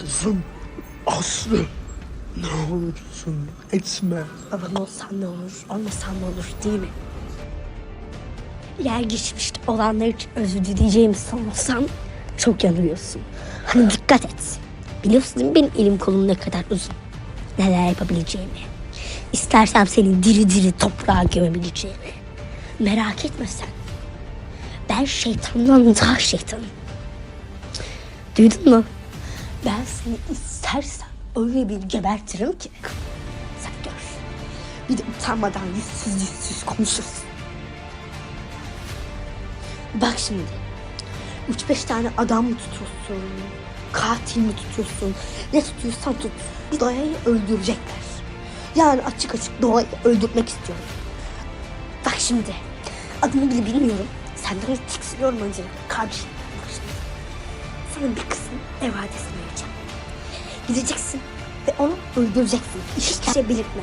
Kızım Aslı ne olursun etme. Baban olsan ne olur, olmasan ne olur değil mi? Yer geçmişte olanlar için özür dileyeceğimi sanırsan çok yanılıyorsun. Hani dikkat et. Biliyorsun değil mi benim elim kolum ne kadar uzun? Neler yapabileceğimi. İstersem seni diri diri toprağa gömebileceğimi. Merak etme sen. Ben şeytandan daha şeytanım. Duydun mu? Ben seni istersen öyle bir gebertirim ki. Sen gör. Bir de utanmadan yüzsüz yüzsüz konuşursun. Bak şimdi. Üç beş tane adam mı tutuyorsun? Katil mi tutuyorsun? Ne tutuyorsan tut. Doğayı öldürecekler. Yani açık açık doğayı öldürmek istiyorum. Bak şimdi. Adını bile bilmiyorum. Senden tiksiniyorum önce. Kardeşim. Sana bir kısım ev adresini vereceğim. Gideceksin ve onu öldüreceksin. Hiç şey belirtme.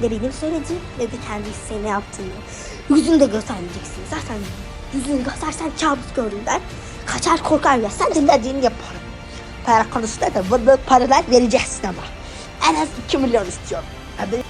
Ne benim söylediğim ne de kendi isteğine yaptığını. Yüzünü de göstermeyeceksin. Zaten yüzünü göstersen kabus gördüm der. Kaçar korkar ya. Sen de dediğini yaparım. Para konusunda da bu büyük paralar vereceksin ama. En az 2 milyon istiyorum. Hadi.